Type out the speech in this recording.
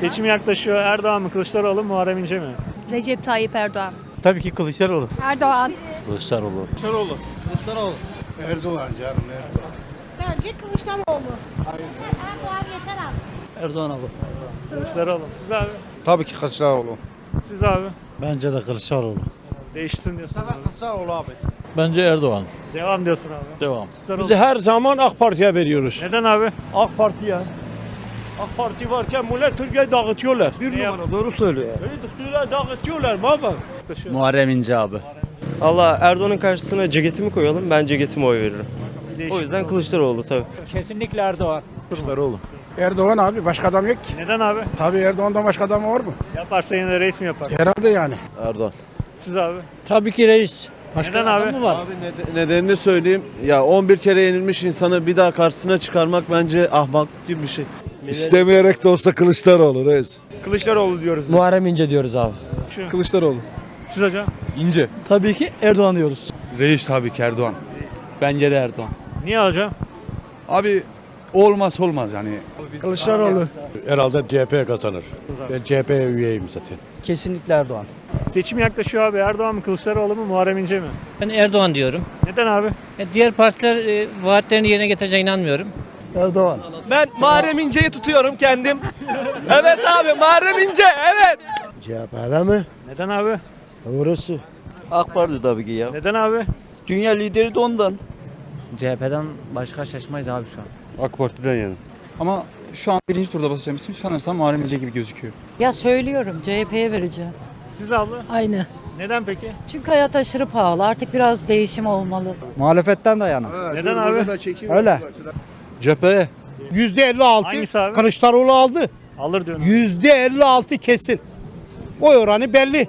Seçim yaklaşıyor. Erdoğan mı Kılıçdaroğlu mu Muharrem İnce mi? Recep Tayyip Erdoğan. Tabii ki Kılıçdaroğlu. Erdoğan. Kılıçdaroğlu. Kılıçdaroğlu. Erdoğan canım Erdoğan. Bence Kılıçdaroğlu. Erdoğan yeter abi. Erdoğan abi. Kılıçdaroğlu. Siz abi. Tabii ki Kılıçdaroğlu. Siz abi. Bence de Kılıçdaroğlu. Değiştin diyorsun. abi. Kılıçdaroğlu abi. Bence Erdoğan. Devam diyorsun abi. Devam. Kılıçdaroğlu. Biz her zaman AK Parti'ye veriyoruz. Neden abi? AK Parti'ye. AK Parti varken millet Türkiye'yi dağıtıyorlar. Bir Ne yap- numara doğru söylüyor. Türkiye'yi dağıtıyorlar baba. Muharrem İnce abi. Allah Erdoğan'ın karşısına ceketimi koyalım. Ben ceketime oy veririm. O yüzden oldu. Kılıçdaroğlu tabii. Kesinlikle Erdoğan. Kılıçdaroğlu. Erdoğan abi başka adam yok ki. Neden abi? Tabii Erdoğan'dan başka adam var mı? Yaparsa yine reis mi yapar? Herhalde yani. Erdoğan. Siz abi. Tabii ki reis. Neden abi? var? Abi nede- nedenini söyleyeyim. Ya 11 kere yenilmiş insanı bir daha karşısına çıkarmak bence ahmaklık gibi bir şey. İstemeyerek de olsa Kılıçdaroğlu reis. Kılıçdaroğlu diyoruz. Muharrem İnce diyoruz abi. Kılıçdaroğlu. Siz hocam. İnce. Tabii ki Erdoğan diyoruz. Reis tabii ki Erdoğan. Bence de Erdoğan. Niye hocam? Abi olmaz olmaz yani. Kılıçdaroğlu. Herhalde CHP kazanır. Ben CHP'ye üyeyim zaten. Kesinlikle Erdoğan. Seçim yaklaşıyor abi. Erdoğan mı Kılıçdaroğlu mu Muharrem İnce mi? Ben Erdoğan diyorum. Neden abi? E, Diğer partiler e, vaatlerini yerine getireceğine inanmıyorum. Erdoğan. Ben Muharrem İnce'yi tutuyorum kendim. evet abi Muharrem İnce evet. CHP'de mi? Neden abi? Orası. AK Parti tabii ki ya. Neden abi? Dünya lideri de ondan. CHP'den başka şaşmayız abi şu an. AK Parti'den yani. Ama şu an birinci turda basacağım isim sanırsam Muharrem İnce gibi gözüküyor. Ya söylüyorum CHP'ye vereceğim. Siz abla. Aynı. Neden peki? Çünkü hayat aşırı pahalı. Artık biraz değişim olmalı. Muhalefetten de yana. Neden abi? Öyle. Cepheye. %56 Hangisi abi? Kılıçdaroğlu aldı. Alır diyorum. %56 kesin. Oy oranı belli.